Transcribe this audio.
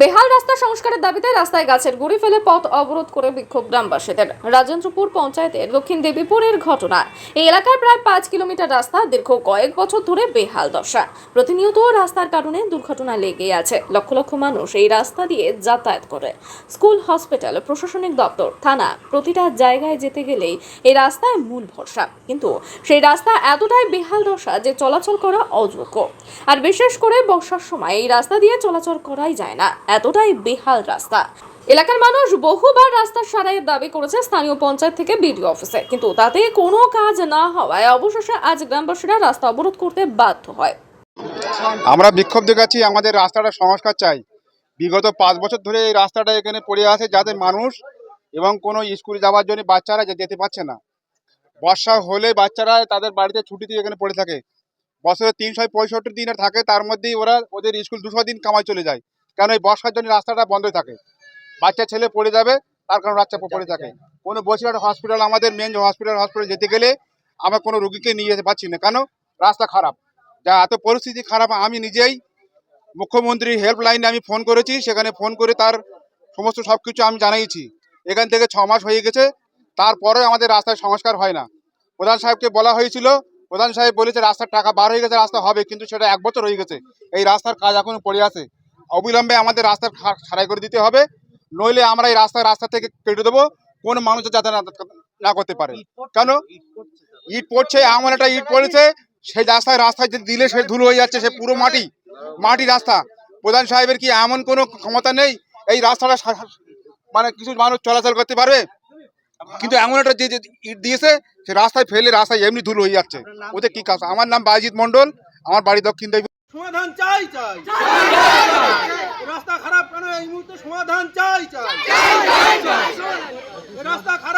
বেহাল রাস্তা সংস্কারের দাবিতে রাস্তায় গাছের গুড়ি ফেলে পথ অবরোধ করে বিক্ষোভ গ্রামবাসীদের। রাজেন্দ্রপুর পঞ্চায়েতের দক্ষিণ দেবীপুরের ঘটনা। এই এলাকার প্রায় পাঁচ কিলোমিটার রাস্তা দীর্ঘ কয়েক বছর ধরে বেহাল দশা। প্রতিনিয়ত রাস্তার কারণে দুর্ঘটনা লেগেই আছে। লক্ষ লক্ষ মানুষ এই রাস্তা দিয়ে যাতায়াত করে। স্কুল, হসপিটাল, প্রশাসনিক দপ্তর, থানা প্রতিটা জায়গায় যেতে গেলেই এই রাস্তায় মূল ভরসা। কিন্তু সেই রাস্তা এতটাই বেহাল দশা যে চলাচল করা অযোগ্য। আর বিশেষ করে বর্ষার সময় এই রাস্তা দিয়ে চলাচল করাই যায় না। এতটাই বেহাল রাস্তা। এলাকার মানুষ বহুবার রাস্তা সারাইয়ের দাবি করেছে স্থানীয় পঞ্চায়েত থেকে বিডিও অফিসে। কিন্তু তাতে কোনো কাজ না হওয়ায় অবশেষে আজ গ্রামবাসীরা রাস্তা অবরোধ করতে বাধ্য হয়। আমরা বিক্ষোভ দেখাচ্ছি, আমাদের রাস্তাটা সংস্কার চাই। বিগত পাঁচ বছর ধরে এই রাস্তাটা এখানে পড়ে আছে, যাতে মানুষ এবং কোনো স্কুল যাওয়ার জন্য বাচ্চারা যেতে পারছে না। বর্ষা হলে বাচ্চারা তাদের বাড়িতে ছুটিতে এখানে পড়ে থাকে। বছরে তিনশো পঁয়ষট্টি দিন থাকে, তার মধ্যেই ওরা ওদের স্কুল দুশো দিন কামাই চলে যায়। কেন এই বর্ষার জন্য রাস্তাটা বন্ধ থাকে? বাচ্চা ছেলে পড়ে যাবে তার কারণে বাচ্চা পড়ে থাকে। কোনো বসিরহাট হসপিটাল আমাদের মেন হসপিটাল হসপিটাল যেতে গেলে আমরা কোনো রুগীকে নিয়ে যেতে পারছি না। কেন? রাস্তা খারাপ। যা এত পরিস্থিতি খারাপ আমি নিজেই মুখ্যমন্ত্রী হেল্পলাইনে আমি ফোন করেছি সেখানে ফোন করে তার সমস্ত সব কিছু আমি জানাইছি। এখান থেকে ছ মাস হয়ে গেছে তারপরে আমাদের রাস্তায় সংস্কার হয় না। প্রধান সাহেবকে বলা হয়েছিল প্রধান সাহেব বলেছে রাস্তার টাকা বার হয়ে গেছে রাস্তা হবে। কিন্তু সেটা এক বছর হয়ে গেছে। এই রাস্তার কাজ এখনও পড়ে আছে। অবিলম্বে আমাদের রাস্তা সারাই করে দিতে হবে। নইলে আমরা এই রাস্তা রাস্তা থেকে কেটে দেবো। কোনো মানুষ যাতে না করতে পারে। কেন? ইট পড়ছে এমন একটা ইট পড়েছে সেই রাস্তায় রাস্তায় দিলে সে ধুলো হয়ে যাচ্ছে সে পুরো মাটি মাটি রাস্তা। প্রধান সাহেবের কি এমন কোনো ক্ষমতা নেই? এই রাস্তাটা মানে কিছু মানুষ চলাচল করতে পারবে? কিন্তু এমন একটা যে ইট দিয়েছে সে রাস্তায় ফেলে রাস্তায় এমনি ধুলো হয়ে যাচ্ছে। ওদের কি কাজ? আমার নাম বাইজিৎ মন্ডল আমার বাড়ি দক্ষিণ দেবী সমাধান চাই চাই। রাস্তা খারাপ কেন? এই মুহূর্তে সমাধান চাই চাই। রাস্তা খারাপ